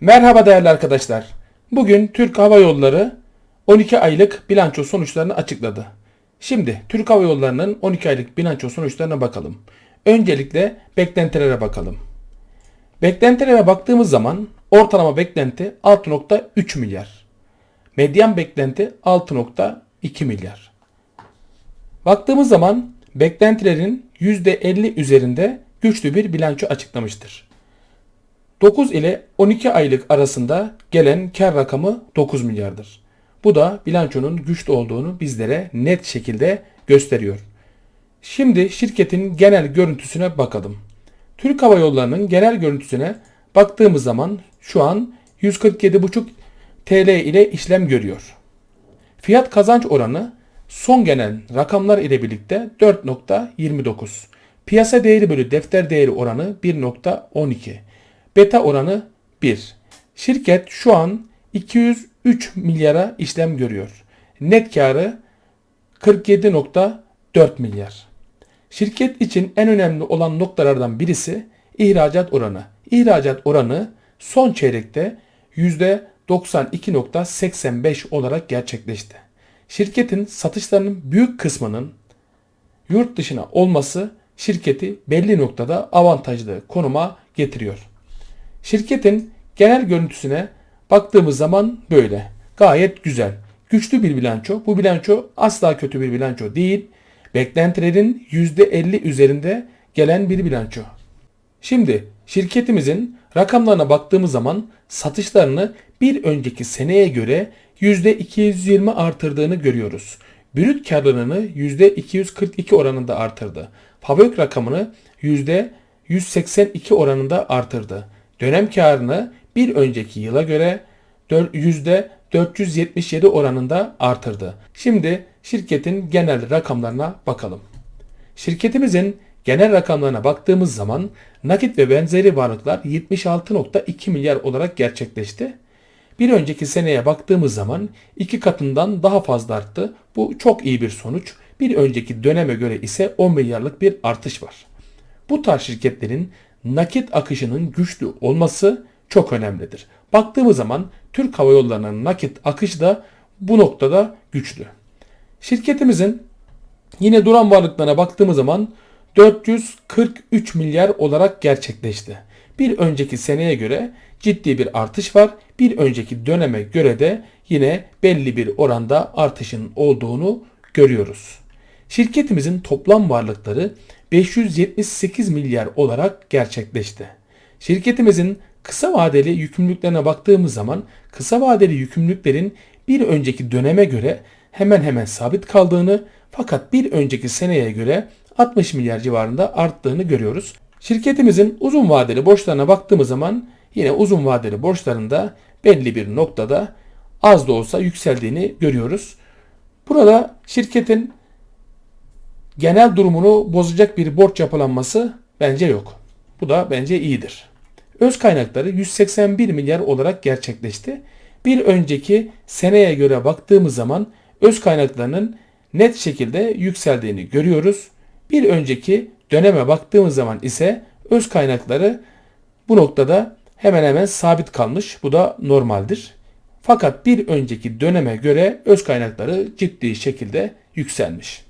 Merhaba değerli arkadaşlar. Bugün Türk Hava Yolları 12 aylık bilanço sonuçlarını açıkladı. Şimdi Türk Hava Yolları'nın 12 aylık bilanço sonuçlarına bakalım. Öncelikle beklentilere bakalım. Beklentilere baktığımız zaman ortalama beklenti 6.3 milyar. Medyan beklenti 6.2 milyar. Baktığımız zaman beklentilerin %50 üzerinde güçlü bir bilanço açıklamıştır. 9 ile 12 aylık arasında gelen kar rakamı 9 milyardır. Bu da bilançonun güçlü olduğunu bizlere net şekilde gösteriyor. Şimdi şirketin genel görüntüsüne bakalım. Türk Hava Yolları'nın genel görüntüsüne baktığımız zaman şu an 147,5 TL ile işlem görüyor. Fiyat kazanç oranı son gelen rakamlar ile birlikte 4.29. Piyasa değeri bölü defter değeri oranı 1.12. Beta oranı 1. Şirket şu an 203 milyara işlem görüyor. Net karı 47.4 milyar. Şirket için en önemli olan noktalardan birisi ihracat oranı. İhracat oranı son çeyrekte %92.85 olarak gerçekleşti. Şirketin satışlarının büyük kısmının yurt dışına olması şirketi belli noktada avantajlı konuma getiriyor. Şirketin genel görüntüsüne baktığımız zaman böyle. Gayet güzel. Güçlü bir bilanço. Bu bilanço asla kötü bir bilanço değil. Beklentilerin %50 üzerinde gelen bir bilanço. Şimdi şirketimizin rakamlarına baktığımız zaman satışlarını bir önceki seneye göre %220 artırdığını görüyoruz. Brüt karlılığını %242 oranında artırdı. Fabrik rakamını %182 oranında artırdı. Dönem karını bir önceki yıla göre %477 oranında artırdı. Şimdi şirketin genel rakamlarına bakalım. Şirketimizin genel rakamlarına baktığımız zaman nakit ve benzeri varlıklar 76.2 milyar olarak gerçekleşti. Bir önceki seneye baktığımız zaman iki katından daha fazla arttı. Bu çok iyi bir sonuç. Bir önceki döneme göre ise 10 milyarlık bir artış var. Bu tarz şirketlerin nakit akışının güçlü olması çok önemlidir. Baktığımız zaman Türk Hava Yolları'nın nakit akışı da bu noktada güçlü. Şirketimizin yine duran varlıklarına baktığımız zaman 443 milyar olarak gerçekleşti. Bir önceki seneye göre ciddi bir artış var. Bir önceki döneme göre de yine belli bir oranda artışın olduğunu görüyoruz. Şirketimizin toplam varlıkları 578 milyar olarak gerçekleşti. Şirketimizin kısa vadeli yükümlülüklerine baktığımız zaman kısa vadeli yükümlülüklerin bir önceki döneme göre hemen hemen sabit kaldığını fakat bir önceki seneye göre 60 milyar civarında arttığını görüyoruz. Şirketimizin uzun vadeli borçlarına baktığımız zaman yine uzun vadeli borçlarında belli bir noktada az da olsa yükseldiğini görüyoruz. Burada şirketin genel durumunu bozacak bir borç yapılanması bence yok. Bu da bence iyidir. Öz kaynakları 181 milyar olarak gerçekleşti. Bir önceki seneye göre baktığımız zaman öz kaynaklarının net şekilde yükseldiğini görüyoruz. Bir önceki döneme baktığımız zaman ise öz kaynakları bu noktada hemen hemen sabit kalmış. Bu da normaldir. Fakat bir önceki döneme göre öz kaynakları ciddi şekilde yükselmiş.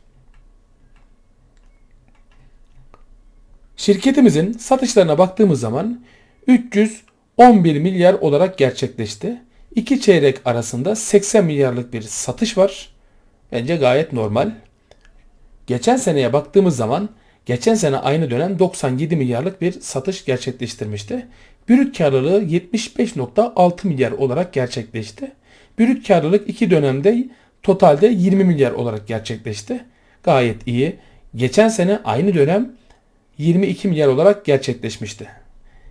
Şirketimizin satışlarına baktığımız zaman 311 milyar olarak gerçekleşti. İki çeyrek arasında 80 milyarlık bir satış var. Bence gayet normal. Geçen seneye baktığımız zaman geçen sene aynı dönem 97 milyarlık bir satış gerçekleştirmişti. Brüt karlılığı 75.6 milyar olarak gerçekleşti. Brüt karlılık iki dönemde totalde 20 milyar olarak gerçekleşti. Gayet iyi. Geçen sene aynı dönem 22 milyar olarak gerçekleşmişti.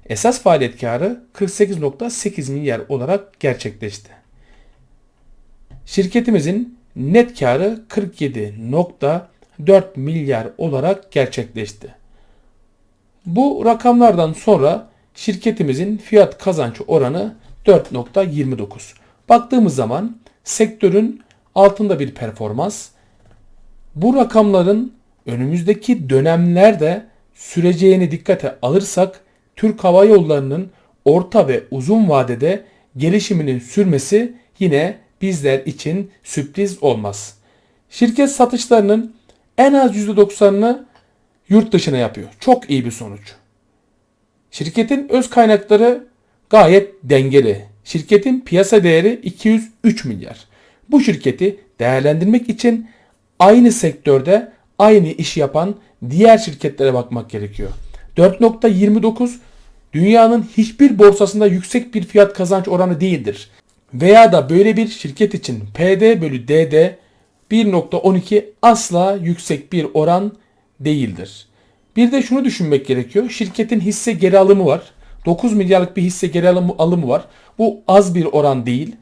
Esas faaliyet karı 48.8 milyar olarak gerçekleşti. Şirketimizin net karı 47.4 milyar olarak gerçekleşti. Bu rakamlardan sonra şirketimizin fiyat kazanç oranı 4.29. Baktığımız zaman sektörün altında bir performans. Bu rakamların önümüzdeki dönemlerde süreceğini dikkate alırsak Türk Hava Yolları'nın orta ve uzun vadede gelişiminin sürmesi yine bizler için sürpriz olmaz. Şirket satışlarının en az %90'ını yurt dışına yapıyor. Çok iyi bir sonuç. Şirketin öz kaynakları gayet dengeli. Şirketin piyasa değeri 203 milyar. Bu şirketi değerlendirmek için aynı sektörde aynı iş yapan diğer şirketlere bakmak gerekiyor. 4.29 dünyanın hiçbir borsasında yüksek bir fiyat kazanç oranı değildir. Veya da böyle bir şirket için PD bölü DD 1.12 asla yüksek bir oran değildir. Bir de şunu düşünmek gerekiyor. Şirketin hisse geri alımı var. 9 milyarlık bir hisse geri alımı, alımı var. Bu az bir oran değil.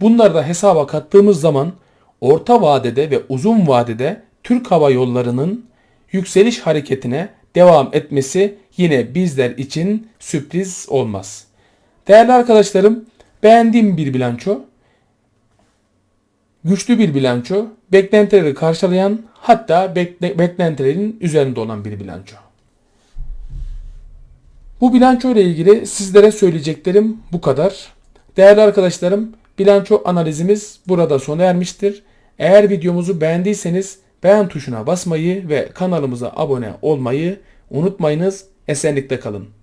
Bunları da hesaba kattığımız zaman orta vadede ve uzun vadede Türk Hava Yolları'nın yükseliş hareketine devam etmesi yine bizler için sürpriz olmaz. Değerli arkadaşlarım, beğendiğim bir bilanço, güçlü bir bilanço, beklentileri karşılayan hatta bekle, beklentilerin üzerinde olan bir bilanço. Bu bilanço ile ilgili sizlere söyleyeceklerim bu kadar. Değerli arkadaşlarım, bilanço analizimiz burada sona ermiştir. Eğer videomuzu beğendiyseniz beğen tuşuna basmayı ve kanalımıza abone olmayı unutmayınız. Esenlikte kalın.